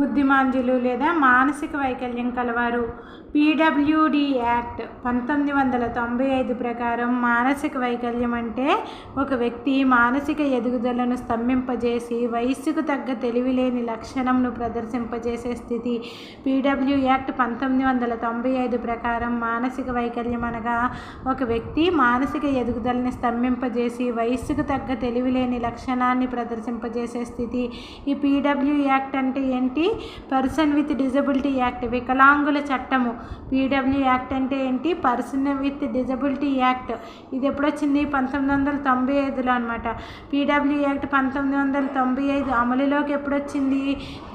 బుద్ధిమాంద్యులు లేదా మానసిక వైకల్యం కలవారు. పీడబ్ల్యూడి యాక్ట్ పంతొమ్మిది వందల తొంభై ఐదు ప్రకారం మానసిక వైకల్యం అంటే ఒక వ్యక్తి మానసిక ఎదుగుదలను స్తంభింపజేసి వయస్సుకు తగ్గ తెలివిలేని లక్షణంను ప్రదర్శింపజేసే స్థితి. పీడబ్ల్యూ యాక్ట్ పంతొమ్మిది వందల తొంభై ఐదు ప్రకారం మానసిక వైకల్యం అనగా ఒక వ్యక్తి మానసిక ఎదుగుదలని స్తంభింపజేసి వయస్సుకు తగ్గ తెలివిలేని లక్షణాన్ని ప్రదర్శింపజేసే స్థితి. ఈ పీడబ్ల్యూ యాక్ట్ అంటే ఏంటి? పర్సన్ విత్ డిజబిలిటీ యాక్ట్ వికలాంగుల చట్టము పీడబ్ల్యూ యాక్ట్ అంటే ఏంటి? పర్సన్ విత్ డిజబిలిటీ యాక్ట్ ఇది ఎప్పుడు వచ్చింది? పంతొమ్మిది వందల తొంభై ఐదులో అనమాట పీడబ్ల్యూ యాక్ట్ పంతొమ్మిది వందల తొంభై ఐదు అమలులోకి ఎప్పుడు వచ్చింది?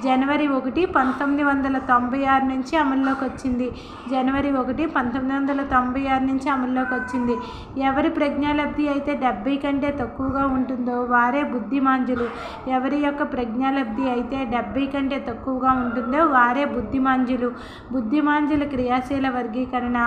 జనవరి ఒకటి పంతొమ్మిది వందల తొంభై ఆరు నుంచి అమల్లోకి వచ్చింది. జనవరి ఒకటి పంతొమ్మిది వందల తొంభై ఆరు నుంచి అమల్లోకి వచ్చింది. ఎవరి ప్రజ్ఞాలబ్ధి అయితే డెబ్బై కంటే తక్కువగా ఉంటుందో వారే బుద్ధిమాంజులు. ఎవరి యొక్క ప్రజ్ఞాలబ్ధి అయితే డెబ్బై కంటే తక్కువ తక్కువగా ఉంటుందో వారే బుద్ధిమాంజులు. బుద్ధిమాంజుల క్రియాశీల వర్గీకరణ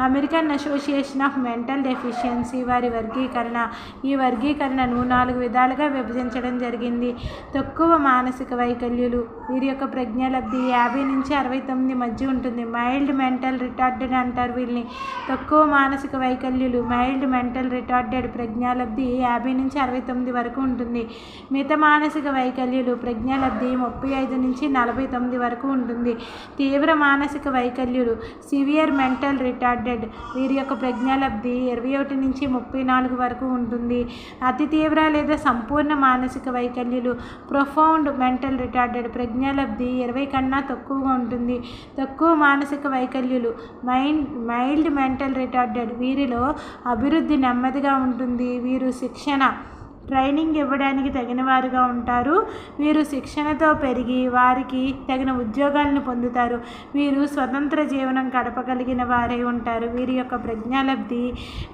American Association of mental deficiency వారి వర్గీకరణ. ఈ వర్గీకరణను నాలుగు విధాలుగా విభజించడం జరిగింది. తక్కువ మానసిక వైకల్యులు. వీరి యొక్క ప్రజ్ఞాలబ్ధి యాభై నుంచి అరవై తొమ్మిది మధ్య ఉంటుంది. మైల్డ్ మెంటల్ రిటార్డెడ్ అంటారు వీళ్ళని తక్కువ మానసిక వైకల్యులు. మైల్డ్ మెంటల్ రిటార్డెడ్ ప్రజ్ఞాలబ్ధి యాభై నుంచి అరవై తొమ్మిది వరకు ఉంటుంది. మిత మానసిక వైకల్యులు. ప్రజ్ఞాలబ్ధి ముప్పై ఐదు నుంచి నలభై తొమ్మిది వరకు ఉంటుంది. తీవ్ర మానసిక వైకల్యులు సివియర్ మెంటల్ రిటార్డెడ్. వీరి యొక్క ప్రజ్ఞాలబ్ధి ఇరవై ఒకటి నుంచి ముప్పై నాలుగు వరకు ఉంటుంది. అతి తీవ్ర లేదా సంపూర్ణ మానసిక వైకల్యులు ప్రొఫౌండ్ మెంటల్ రిటార్డెడ్. ప్రజ్ఞాలబ్ధి ఇరవై కన్నా తక్కువగా ఉంటుంది. తక్కువ మానసిక వైకల్యులు మైండ్ మైల్డ్ మెంటల్ రిటార్డెడ్. వీరిలో అభివృద్ధి నెమ్మదిగా ఉంటుంది. వీరు శిక్షణ ట్రైనింగ్ ఇవ్వడానికి తగిన వారుగా ఉంటారు. వీరు శిక్షణతో పెరిగి వారికి తగిన ఉద్యోగాలను పొందుతారు. వీరు స్వతంత్ర జీవనం గడపగలిగిన వారై ఉంటారు. వీరి యొక్క ప్రజ్ఞాలబ్ధి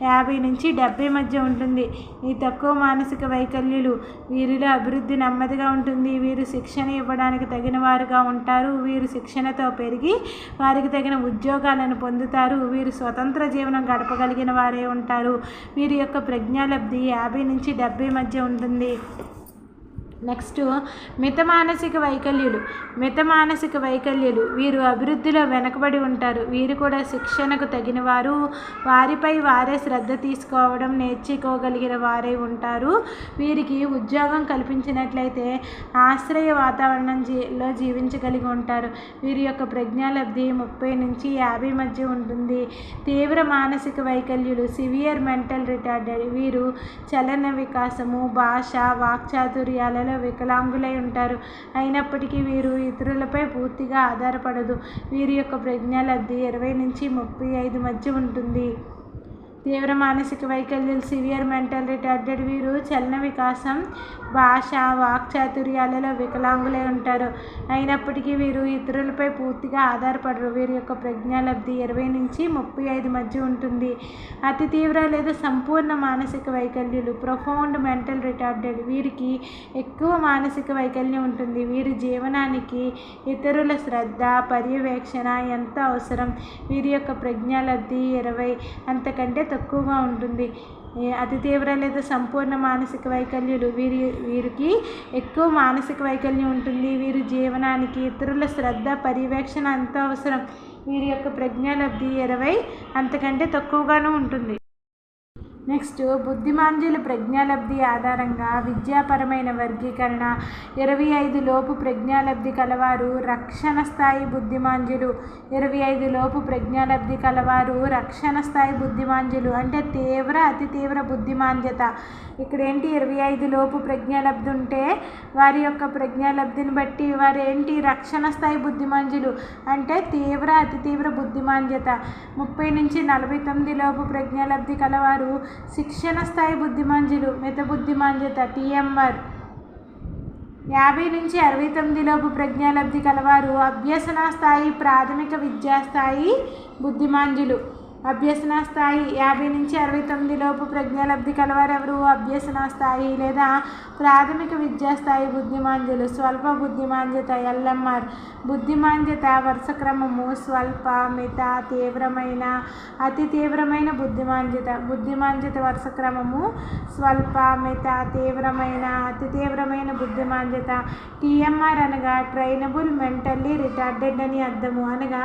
యాభై నుంచి డెబ్బై మధ్య ఉంటుంది. ఈ తక్కువ మానసిక వైకల్యులు వీరిలో అభివృద్ధి నెమ్మదిగా ఉంటుంది. వీరు శిక్షణ ఇవ్వడానికి తగిన వారుగా ఉంటారు. వీరు శిక్షణతో పెరిగి వారికి తగిన ఉద్యోగాలను పొందుతారు. వీరు స్వతంత్ర జీవనం గడపగలిగిన వారే ఉంటారు. వీరి యొక్క ప్రజ్ఞాలబ్ధి యాభై నుంచి డెబ్బై మధ్య ఉంటుంది నెక్స్ట్ మిత మానసిక వైకల్యులు. మిత మానసిక వైకల్యులు. వీరు అభివృద్ధిలో వెనకబడి ఉంటారు. వీరు కూడా శిక్షణకు తగిన వారు వారిపై వారే శ్రద్ధ తీసుకోవడం నేర్చుకోగలిగిన వారే ఉంటారు. వీరికి ఉద్యోగం కల్పించినట్లయితే ఆశ్రయ వాతావరణం జీలో జీవించగలిగి ఉంటారు. వీరి యొక్క ప్రజ్ఞాలబ్ధి ముప్పై నుంచి యాభై మధ్య ఉంటుంది. తీవ్ర మానసిక వైకల్యులు సివియర్ మెంటల్ రిటార్డెడ్. వీరు చలన వికాసము భాష వాక్చాతుర్యాలలో వికలాంగులై ఉంటారు. అయినప్పటికీ వీరు ఇతరులపై పూర్తిగా ఆధారపడదు. వీరి యొక్క ప్రజ్ఞాలబ్ధి ఇరవై నుంచి ముప్పై ఐదు మధ్య ఉంటుంది. తీవ్ర మానసిక వైకల్యాలు సివియర్ మెంటల్ రిటార్డెడ్ వీరు చలన వికాసం భాష వాక్చాతుర్యాలలో వికలాంగులై ఉంటారు. అయినప్పటికీ వీరు ఇతరులపై పూర్తిగా ఆధారపడరు. వీరి యొక్క ప్రజ్ఞాలబ్ధి ఇరవై నుంచి ముప్పై ఐదు మధ్య ఉంటుంది. అతి తీవ్ర లేదా సంపూర్ణ మానసిక వైకల్యులు ప్రొఫౌండ్ మెంటల్ రిటార్డెడ్ వీరికి ఎక్కువ మానసిక వైకల్యం ఉంటుంది. వీరి జీవనానికి ఇతరుల శ్రద్ధ పర్యవేక్షణ ఎంత అవసరం? వీరి యొక్క ప్రజ్ఞాలబ్ధి ఇరవై అంతకంటే తక్కువగా ఉంటుంది. అతి తీవ్ర లేదా సంపూర్ణ మానసిక వైకల్యులు వీరి వీరికి ఎక్కువ మానసిక వైకల్యం ఉంటుంది. వీరి జీవనానికి ఇతరుల శ్రద్ధ పర్యవేక్షణ ఎంతో అవసరం? వీరి యొక్క ప్రజ్ఞాలబ్ధి ఇరవై అంతకంటే తక్కువగాను ఉంటుంది. నెక్స్ట్ బుద్ధిమాంద్యుల ప్రజ్ఞాలబ్ధి ఆధారంగా విద్యాపరమైన వర్గీకరణ. ఇరవై ఐదు లోపు ప్రజ్ఞాలబ్ధి కలవారు రక్షణ స్థాయి బుద్ధిమాంద్యులు. ఇరవై ఐదు లోపు ప్రజ్ఞాలబ్ధి కలవారు రక్షణ స్థాయి బుద్ధిమాంద్యులు. అంటే తీవ్ర అతి తీవ్ర బుద్ధిమాంద్యత. ఇక్కడ ఏంటి ఇరవై ఐదు లోపు ప్రజ్ఞాలబ్ధి ఉంటే వారి యొక్క ప్రజ్ఞాలబ్ధిని బట్టి వారు ఏంటి రక్షణ స్థాయి బుద్ధిమాంద్యులు? అంటే తీవ్ర అతి తీవ్ర బుద్ధిమాంద్యత. ముప్పై నుంచి నలభై తొమ్మిది లోపు ప్రజ్ఞాలబ్ధి కలవారు శిక్షణ స్థాయి బుద్ధిమాంద్యులు మిత బుద్ధిమాంద్యత టీఎంఆర్. యాభై నుంచి అరవై తొమ్మిది లోపు ప్రజ్ఞాలబ్ధి కలవారు. అభ్యసన స్థాయి ప్రాథమిక విద్యా స్థాయి బుద్ధిమాంద్యులు అభ్యసన స్థాయి యాభై నుంచి అరవై తొమ్మిది లోపు ప్రజ్ఞాలబ్ధి కలవారెవరు? అభ్యసన స్థాయి లేదా ప్రాథమిక విద్యా స్థాయి బుద్ధిమాంద్యులు? స్వల్ప బుద్ధిమాంద్యత ఎల్ఎంఆర్. బుద్ధిమాంద్యత వరుస క్రమము. స్వల్ప మిత తీవ్రమైన అతి తీవ్రమైన బుద్ధిమాంద్యత. బుద్ధిమాంద్యత వరుస క్రమము. స్వల్ప మిత తీవ్రమైన అతి తీవ్రమైన బుద్ధిమాంద్యత. టీఎంఆర్ అనగా ట్రైనబుల్ మెంటల్లీ రిటార్డెడ్ అని అర్థము. అనగా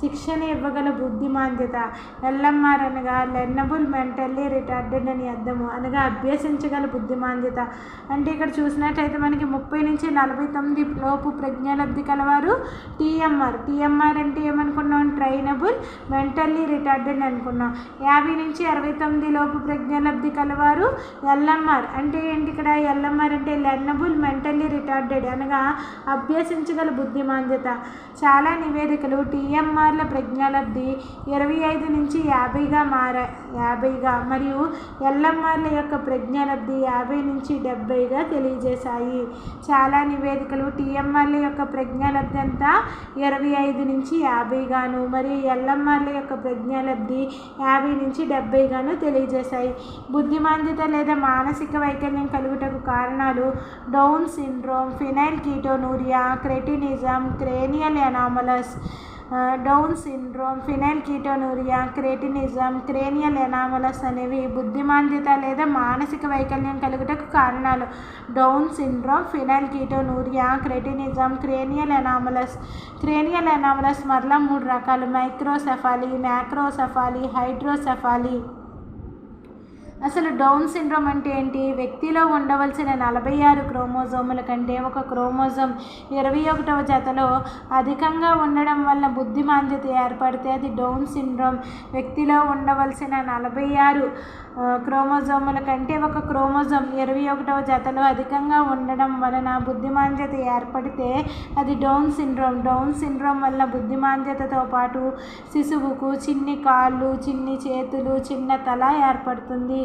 శిక్షణ ఇవ్వగల బుద్ధిమాంద్యత. ఎల్ఎంఆర్ అనగా లెర్నబుల్ మెంటల్లీ రిటార్డెడ్ అని అర్థము. అనగా అభ్యసించగల బుద్ధిమాంద్యత. అంటే ఇక్కడ చూసినట్లయితే మనకి ముప్పై నుంచి నలభై తొమ్మిది లోపు ప్రజ్ఞాలబ్ధి కలవారు టీఎంఆర్. టీఎంఆర్ అంటే ఏమనుకున్నాం? ట్రైనబుల్ మెంటల్లీ రిటార్డెడ్ అనుకున్నాం. యాభై నుంచి అరవై తొమ్మిది లోపు ప్రజ్ఞాలబ్ధి కలవారు ఎల్ఎంఆర్ అంటే ఏంటి ఇక్కడ? ఎల్ఎంఆర్ అంటే లెర్నబుల్ మెంటల్లీ రిటార్డెడ్. అనగా అభ్యసించగల బుద్ధిమాంద్యత. చాలా నివేదికలు టీఎంఆర్ల ప్రజ్ఞాలబ్ధి ఇరవై ఐదు నుంచి యాభైగా మార యాభైగా మరియు ఎల్ఎంఆర్ల యొక్క ప్రజ్ఞాలబ్ధి యాభై నుంచి డెబ్బైగా తెలియజేశాయి. చాలా నివేదికలు టీఎంఆర్ల యొక్క ప్రజ్ఞాలబ్ధి అంతా ఇరవై ఐదు నుంచి యాభైగాను మరియు ఎల్ఎంఆర్ల యొక్క ప్రజ్ఞాలబ్ధి యాభై నుంచి డెబ్బైగాను తెలియజేశాయి. బుద్ధిమాంద్యత లేదా మానసిక వైకల్యం కలుగుటకు కారణాలు Down syndrome phenylketonuria cretinism cranial anomalous Down syndrome phenylketonuria cretinism cranial anomalous అనేవి బుద్ధిమాంద్యత లేదా మానసిక వైకల్యం కలుగుటకు కారణాలు. Down syndrome phenylketonuria cretinism cranial anomalous. Cranial anomalous మరలా మూడు రకాలు. మైక్రోసెఫాలి మ్యాక్రోసెఫాలి హైడ్రోసెఫాలి. అసలు డౌన్ సిండ్రోమ్ అంటే ఏంటి? వ్యక్తిలో ఉండవలసిన నలభై ఆరు క్రోమోజోముల కంటే ఒక క్రోమోజోమ్ ఇరవై ఒకటవ జతలో అధికంగా ఉండడం వల్ల బుద్ధిమాంద్యత ఏర్పడితే అది డౌన్ సిండ్రోమ్. వ్యక్తిలో ఉండవలసిన నలభై ఆరు క్రోమోజోముల కంటే ఒక క్రోమోజోమ్ ఇరవై ఒకటవ జతలో అధికంగా ఉండడం వలన బుద్ధిమాంద్యత ఏర్పడితే అది డౌన్ సిండ్రోమ్. డౌన్ సిండ్రోమ్ వల్ల బుద్ధిమాంద్యతతో పాటు శిశువుకు చిన్ని కాళ్ళు చిన్ని చేతులు చిన్న తల ఏర్పడుతుంది.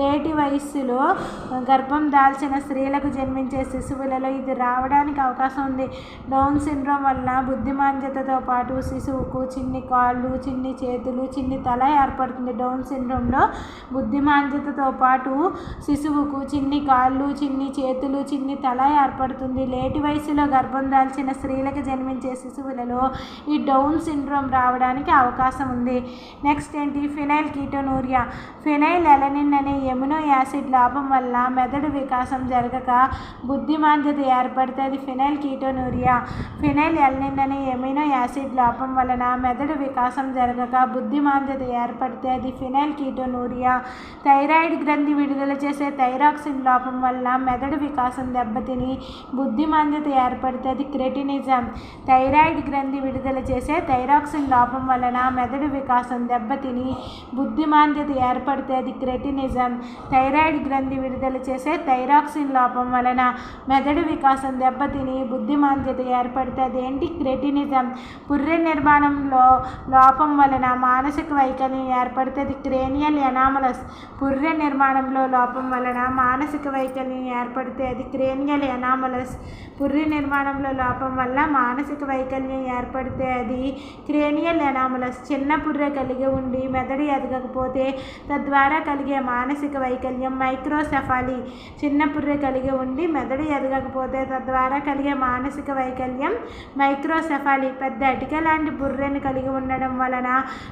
లేటి వయస్సులో గర్భం దాల్చిన స్త్రీలకు జన్మించే శిశువులలో ఇది రావడానికి అవకాశం ఉంది. డౌన్ సిండ్రోమ్ వల్ల బుద్ధిమాంద్యతతో పాటు శిశువుకు చిన్ని కాళ్ళు చిన్ని చేతులు చిన్ని తల ఏర్పడుతుంది. డౌన్ సిండ్రోమ్లో బుద్ధి బుద్ధిమాంద్యతతో పాటు శిశువుకు చిన్ని కాళ్ళు చిన్ని చేతులు చిన్ని తల ఏర్పడుతుంది. లేటి వయసులో గర్భం దాల్చిన స్త్రీలకు జన్మించే శిశువులలో ఈ డౌన్ సిండ్రోమ్ రావడానికి అవకాశం ఉంది. నెక్స్ట్ ఏంటి? Phenyl ketonuria. ఫినైల్ ఎలనిన్ అనే ఎమినో యాసిడ్ లోపం వల్ల మెదడు వికాసం జరగక బుద్ధిమాంద్యత ఏర్పడితే అది ఫినైల్ కీటోనూరియా. ఫినైల్ ఎలనిన్ అనే ఎమినో యాసిడ్ లోపం వలన మెదడు వికాసం జరగక బుద్ధిమాంద్యత ఏర్పడితే అది ఫినైల్ కీటోనూరియా. థైరాయిడ్ గ్రంథి విడుదల చేసే థైరాక్సిన్ లోపం వల్ల మెదడు వికాసం దెబ్బతిని బుద్ధిమాంద్యత ఏర్పడుతుంది. క్రెటినిజం. థైరాయిడ్ గ్రంథి విడుదల చేసే థైరాక్సిన్ లోపం వలన మెదడు వికాసం దెబ్బతిని బుద్ధిమాంద్యత ఏర్పడుతుంది. క్రెటినిజం. థైరాయిడ్ గ్రంథి విడుదల చేసే థైరాక్సిన్ లోపం వలన మెదడు వికాసం దెబ్బతిని బుద్ధిమాంద్యత ఏర్పడితే ఏంటి క్రెటినిజం? పుర్రె నిర్మాణంలో లోపం వలన మానసిక వైకల్యం ఏర్పడుతుంది. Cranial anomalous. పుర్రె నిర్మాణంలో లోపం వలన మానసిక వైకల్యం ఏర్పడితే అది క్రేనియల్ ఎనామలస్ పుర్రె నిర్మాణంలో లోపం వల్ల మానసిక వైకల్యం ఏర్పడితే అది క్రేనియల్ ఎనామలస్ చిన్న పుర్రె కలిగి ఉండి మెదడు ఎదగకపోతే తద్వారా కలిగే మానసిక వైకల్యం మైక్రోసెఫాలి. చిన్న పుర్రె కలిగి ఉండి మెదడు ఎదగకపోతే తద్వారా కలిగే మానసిక వైకల్యం మైక్రోసెఫాలి. పెద్ద అటిక లాంటి బుర్రెను కలిగి ఉండడం వలన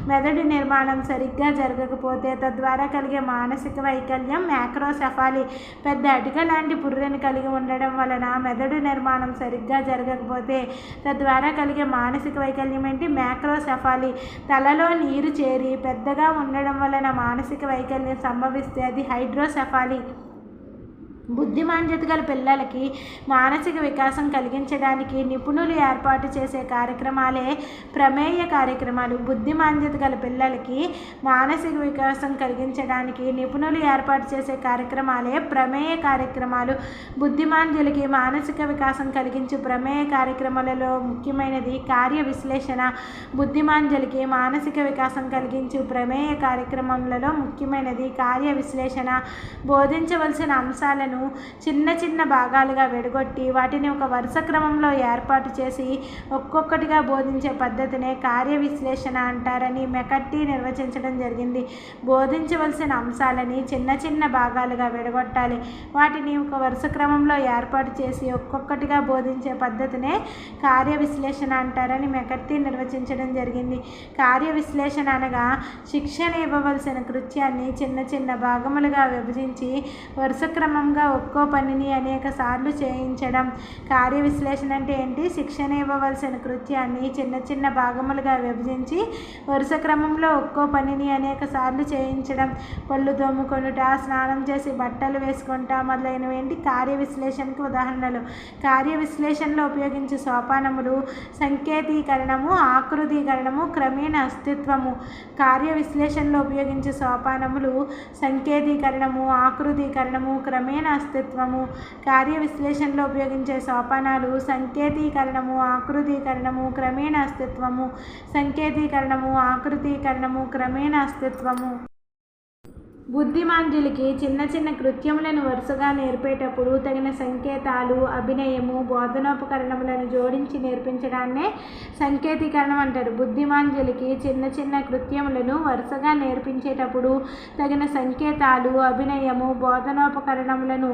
మెదడు నిర్మాణం సరిగ్గా జరగకపోతే తద్వారా కలిగే మానసిక వైకల్యం మ్యాక్రోసెఫాలి పెద్ద అటుక లాంటి బుర్రెను కలిగి ఉండడం వలన మెదడు నిర్మాణం సరిగ్గా జరగకపోతే తద్వారా కలిగే మానసిక వైకల్యం ఏంటి? మ్యాక్రోసెఫాలి. తలలో నీరు చేరి పెద్దగా ఉండడం వలన మానసిక వైకల్యం సంభవిస్తే అది హైడ్రోసెఫాలి. బుద్ధిమాంద్యత గల పిల్లలకి మానసిక వికాసం కలిగించడానికి నిపుణులు ఏర్పాటు చేసే కార్యక్రమాలే ప్రమేయ కార్యక్రమాలు. బుద్ధిమాంద్యత గల పిల్లలకి మానసిక వికాసం కలిగించడానికి నిపుణులు ఏర్పాటు చేసే కార్యక్రమాలే ప్రమేయ కార్యక్రమాలు. బుద్ధిమాంద్యులకి మానసిక వికాసం కలిగించే ప్రమేయ కార్యక్రమాలలో ముఖ్యమైనది కార్య విశ్లేషణ. బుద్ధిమాంద్యులకి మానసిక వికాసం కలిగించే ప్రమేయ కార్యక్రమాలలో ముఖ్యమైనది కార్య విశ్లేషణ. బోధించవలసిన అంశాలను క్రియలను చిన్న చిన్న భాగాలుగా విడగొట్టి వాటిని ఒక వరుస క్రమంలో ఏర్పాటు చేసి ఒక్కొక్కటిగా బోధించే పద్ధతినే కార్య విశ్లేషణ అంటారని మెకట్టి నిర్వచించడం జరిగింది. బోధించవలసిన అంశాలని చిన్న చిన్న భాగాలుగా విడగొట్టాలి. వాటిని ఒక వరుస క్రమంలో ఏర్పాటు చేసి ఒక్కొక్కటిగా బోధించే పద్ధతినే కార్య విశ్లేషణ అంటారని మెకట్టి నిర్వచించడం జరిగింది. కార్య విశ్లేషణ అనగా శిక్షణ ఇవ్వవలసిన కృత్యాన్ని చిన్న చిన్న భాగములుగా విభజించి వరుస క్రమంగా ఒక్కో పనిని అనేక సార్లు చేయించడం. కార్య విశ్లేషణ అంటే ఏంటి? శిక్షణ ఇవ్వవలసిన కృత్యాన్ని చిన్న చిన్న భాగములుగా విభజించి వరుస క్రమంలో ఒక్కో పనిని అనేక సార్లు చేయించడం. పళ్ళు తోముకొనుట స్నానం చేసి బట్టలు వేసుకుంటా మొదలైనవి ఏంటి? కార్య విశ్లేషణకు ఉదాహరణలు. కార్య విశ్లేషణలో ఉపయోగించే సోపానములు సంకేతీకరణము ఆకృతీకరణము క్రమేణ అస్తిత్వము. కార్య విశ్లేషణలో ఉపయోగించే సోపానములు సంకేతీకరణము ఆకృతీకరణము క్రమేణ అస్తిత్వము కార్య విశ్లేషణలో ఉపయోగించే సోపానాలు సంకేతీకరణము ఆకృతీకరణము క్రమేణ అస్తిత్వము సంకేతీకరణము ఆకృతీకరణము క్రమేణ అస్తిత్వము. బుద్ధిమాంద్యులకి చిన్న చిన్న కృత్యములను వరుసగా నేర్పేటప్పుడు తగిన సంకేతాలు అభినయము బోధనోపకరణములను జోడించి నేర్పించడాన్నే సంకేతీకరణం అంటారు. బుద్ధిమాంద్యులకి చిన్న చిన్న కృత్యములను వరుసగా నేర్పించేటప్పుడు తగిన సంకేతాలు అభినయము బోధనోపకరణములను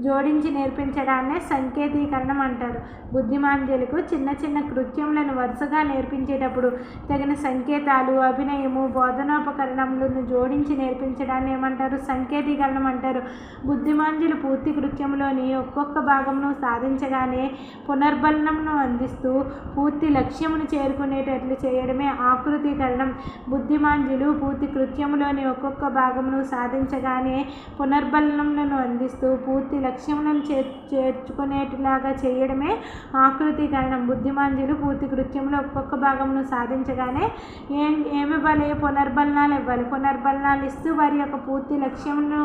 జోడించి నేర్పించడాన్నే సంకేతీకరణం అంటారు. బుద్ధిమాంద్యులకు చిన్న చిన్న కృత్యములను వరుసగా నేర్పించేటప్పుడు తగిన సంకేతాలు అభినయము బోధనోపకరణములను జోడించి నేర్పించడాన్ని ఏమంటారు? సంకేతీకరణం అంటారు బుద్ధిమాంజులు పూర్తి కృత్యంలోని ఒక్కొక్క భాగమును సాధించగానే పునర్బలనమును అందిస్తూ పూర్తి లక్ష్యమును చేరుకునేటట్లు చేయడమే ఆకృతీకరణం. బుద్ధిమాంజులు పూర్తి కృత్యంలోని ఒక్కొక్క భాగమును సాధించగానే పునర్బలనములను అందిస్తూ పూర్తి లక్ష్యములను చే చేర్చుకునేట్లాగా చేయడమే ఆకృతీకరణం. బుద్ధిమాంజులు పూర్తి కృత్యంలో ఒక్కొక్క భాగమును సాధించగానే ఏం ఏమి ఇవ్వాలి పునర్బలనాలు ఇవ్వాలి. పునర్బలనాలు ఇస్తూ వారి యొక్క పూర్తి లక్ష్యంను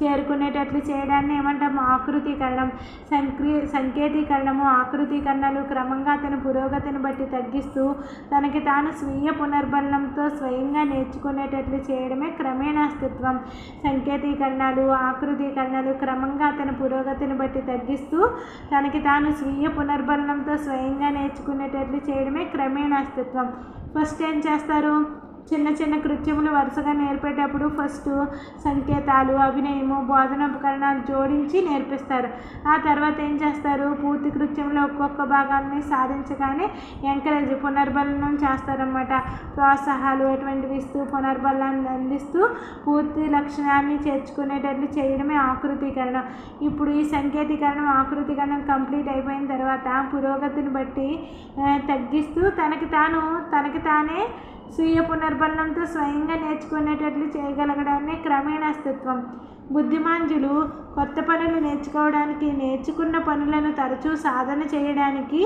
చేరుకునేటట్లు చేయడాన్ని ఏమంటాము ఆకృతీకరణం. సంక్రీ సంకేతీకరణము ఆకృతీకరణలు క్రమంగా తన పురోగతిని బట్టి తగ్గిస్తూ తనకి తాను స్వీయ పునర్బలంతో స్వయంగా నేర్చుకునేటట్లు చేయడమే క్రమేణాస్తిత్వం సంకేతీకరణలు ఆకృతీకరణలు క్రమంగా తన పురోగతిని బట్టి తగ్గిస్తూ తనకి తాను స్వీయ పునర్బలంతో స్వయంగా నేర్చుకునేటట్లు చేయడమే క్రమేణాస్తిత్వం ఫస్ట్ ఏం చేస్తారు? చిన్న చిన్న కృత్యములు వరుసగా నేర్పేటప్పుడు ఫస్ట్ సంకేతాలు అభినయము బోధనోపకరణాలు జోడించి నేర్పిస్తారు. ఆ తర్వాత ఏం చేస్తారు? పూర్తి కృత్యంలో ఒక్కొక్క భాగాన్ని సాధించగానే ఎంకరేజ్ పునర్బలనం చేస్తారన్నమాట. ప్రోత్సాహాలు అటువంటివి ఇస్తూ పునర్బలాన్ని అందిస్తూ పూర్తి లక్షణాన్ని చేర్చుకునేటట్లు చేయడమే ఆకృతీకరణ. ఇప్పుడు ఈ సంకేతీకరణం ఆకృతీకరణం కంప్లీట్ అయిపోయిన తర్వాత పురోగతిని బట్టి తగ్గిస్తూ తనకి తాను తనకి తానే స్వీయ పునర్బలంతో స్వయంగా నేర్చుకునేటట్లు చేయగలగడాన్ని క్రమేణాస్తిత్వం. బుద్ధిమాంజులు కొత్త పనులు నేర్చుకోవడానికి నేర్చుకున్న పనులను తరచూ సాధన చేయడానికి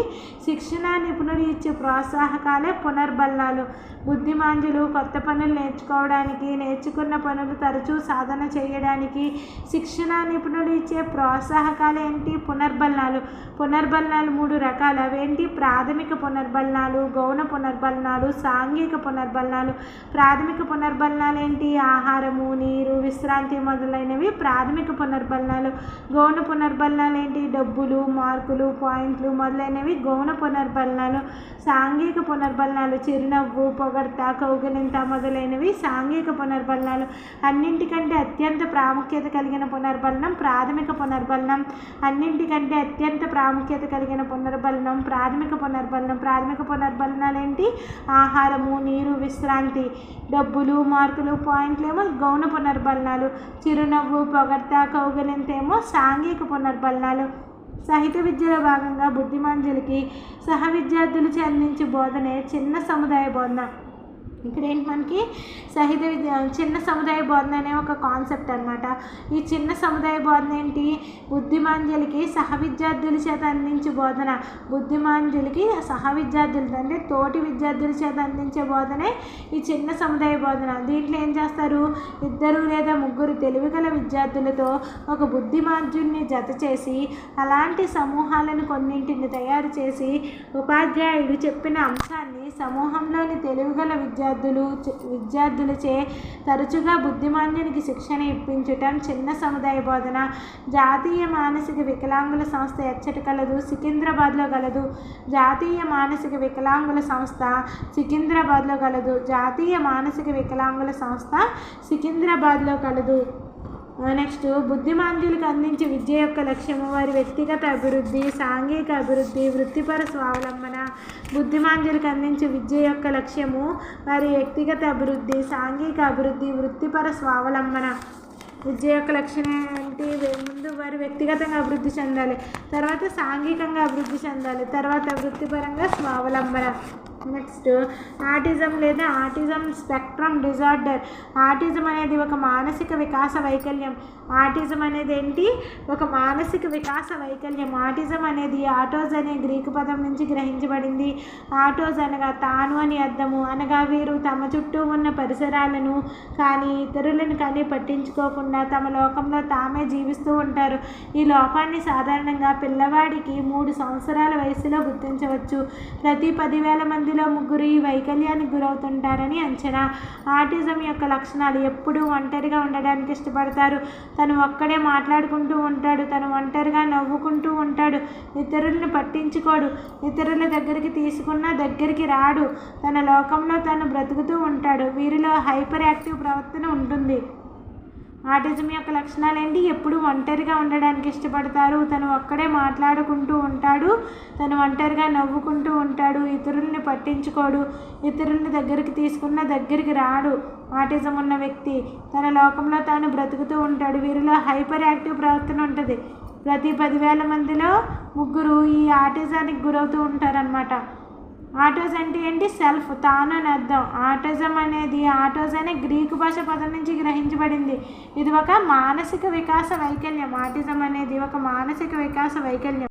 శిక్షణ నిపుణులు ఇచ్చే ప్రోత్సాహకాలే పునర్బలాలు బుద్ధిమాంజులు కొత్త పనులు నేర్చుకోవడానికి నేర్చుకున్న పనులు తరచూ సాధన చేయడానికి శిక్షణ నిపుణులు ఇచ్చే ప్రోత్సాహకాలు ఏంటి? పునర్బలనాలు పునర్బలనాలు మూడు రకాలు. అవేంటి? ప్రాథమిక పునర్బలనాలు గౌణ పునర్బలనాలు సాంఘిక పునర్బలాలు ప్రాథమిక పునర్బలనాలు ఏంటి? ఆహారము నీరు విశ్రాంతి మొదలైనవి ప్రాథమిక పునర్బలనాలు. గౌణ పునర్బలనాలు ఏంటి? డబ్బులు మార్కులు పాయింట్లు మొదలైనవి గౌణ పునర్బలనాలు. సాంఘిక పునర్బలనాలు చిరునవ్వు పొగడ్త కౌగిలింత మొదలైనవి సాంఘిక పునర్బలనాలు. అన్నింటికంటే అత్యంత ప్రాముఖ్యత కలిగిన పునర్బలనం ప్రాథమిక పునర్బలనం. అన్నింటికంటే అత్యంత ప్రాముఖ్యత కలిగిన పునర్బలనం ప్రాథమిక పునర్బలనం. ప్రాథమిక పునర్బలనాలు ఏంటి? ఆహారము నీరు విశ్రాంతి. డబ్బులు మార్కులు పాయింట్లు ఏమో గౌణ పునర్బలనాలు. చిరునవ్వు పొగడ్త కౌగిలింతేమో సాంఘిక పునర్బలనాలు. సాహిత్య విద్యలో భాగంగా బుద్ధిమాంజలికి సహ విద్యార్థులు చెందించి బోధనే చిన్న సముదాయ బోధన. ఇక్కడ ఏంటి మనకి సహిత విద్య చిన్న సముదాయ బోధన అనే ఒక కాన్సెప్ట్ అనమాట ఈ చిన్న సముదాయ బోధన ఏంటి? బుద్ధిమాంజలికి సహ విద్యార్థుల చేత అందించే బోధన. బుద్ధిమాంజలికి సహ విద్యార్థులు అంటే తోటి విద్యార్థుల చేత అందించే బోధనే ఈ చిన్న సముదాయ బోధన. దీంట్లో ఏం చేస్తారు? ఇద్దరు లేదా ముగ్గురు తెలివిగల విద్యార్థులతో ఒక బుద్ధిమాంజుల్ని జత చేసి అలాంటి సమూహాలను కొన్నింటిని తయారు చేసి ఉపాధ్యాయుడు చెప్పిన అంశాన్ని సమూహంలోని తెలివిగల విద్యార్థులు విద్యార్థులు విద్యార్థులచే తరచుగా బుద్ధిమాంద్యునికి శిక్షణ ఇప్పించటం చిన్న సముదాయ బోధన జాతీయ మానసిక వికలాంగుల సంస్థ ఎచ్చట కలదు సికింద్రాబాద్లో గలదు. జాతీయ మానసిక వికలాంగుల సంస్థ సికింద్రాబాద్లో గలదు. జాతీయ మానసిక వికలాంగుల సంస్థ సికింద్రాబాద్లో కలదు నెక్స్ట్ బుద్ధిమాంద్యులకు అందించే విద్య యొక్క లక్ష్యము వారి వ్యక్తిగత అభివృద్ధి సాంఘిక అభివృద్ధి వృత్తిపర స్వావలంబన. బుద్ధిమాంద్యులకు అందించే విద్య యొక్క లక్ష్యము వారి వ్యక్తిగత అభివృద్ధి సాంఘిక అభివృద్ధి వృత్తిపర స్వావలంబన. విద్య యొక్క లక్షణం ఏంటి ముందు వారు వ్యక్తిగతంగా అభివృద్ధి చెందాలి తర్వాత సాంఘికంగా అభివృద్ధి చెందాలి తర్వాత వృత్తిపరంగా స్వావలంబన. నెక్స్ట్ ఆటిజం లేదా ఆటిజం స్పెక్ట్రమ్ డిజార్డర్ ఆటిజం అనేది ఒక మానసిక వికాస వైకల్యం. ఆటిజం అనేది ఏంటి? ఒక మానసిక వికాస వైకల్యం. ఆటిజం అనేది ఆటోజ్ అనే గ్రీకు పదం నుంచి గ్రహించబడింది. ఆటోజ్ అనగా తాను అని అర్థము. అనగా వీరు తమ చుట్టూ ఉన్న పరిసరాలను కానీ ఇతరులను కానీ పట్టించుకోకుండా తమ లోకంలో తామే జీవిస్తూ ఉంటారు. ఈ లోపాన్ని సాధారణంగా పిల్లవాడికి మూడు సంవత్సరాల వయసులో గుర్తించవచ్చు. ప్రతి పదివేల వారిలో ముగ్గురు ఈ వైకల్యానికి గురవుతుంటారని అంచనా. ఆటిజం యొక్క లక్షణాలు ఎప్పుడూ ఒంటరిగా ఉండడానికి ఇష్టపడతారు. తను ఒక్కడే మాట్లాడుకుంటూ ఉంటాడు తను ఒంటరిగా నవ్వుకుంటూ ఉంటాడు ఇతరులను పట్టించుకోడు ఇతరుల దగ్గరికి తీసుకున్న దగ్గరికి రాడు. తన లోకంలో తను బ్రతుకుతూ ఉంటాడు. వీరిలో హైపర్ యాక్టివ్ ప్రవర్తన ఉంటుంది. ఆటిజం యొక్క లక్షణాలు ఏంటి ఎప్పుడు ఒంటరిగా ఉండడానికి ఇష్టపడతారు? తను ఒక్కడే మాట్లాడుకుంటూ ఉంటాడు. తను ఒంటరిగా నవ్వుకుంటూ ఉంటాడు. ఇతరుల్ని పట్టించుకోడు. ఇతరులని దగ్గరికి తీసుకున్న దగ్గరికి రాడు. ఆటిజం ఉన్న వ్యక్తి. తన లోకంలో తాను బ్రతుకుతూ ఉంటాడు. వీరిలో హైపర్ యాక్టివ్ ప్రవర్తన ఉంటుంది. ప్రతి పదివేల మందిలో ముగ్గురు ఈ ఆటిజానికి గురవుతూ ఉంటారనమాట ఆటోజ్ అంటే ఏంటి? సెల్ఫ్. తాను అని అర్థం ఆటిజం అనేది ఆటోజ్ అనే గ్రీకు భాష పదం నుంచి గ్రహించబడింది. ఇది ఒక మానసిక వికాస వైకల్యం. ఆటిజం అనేది ఒక మానసిక వికాస వైకల్యం.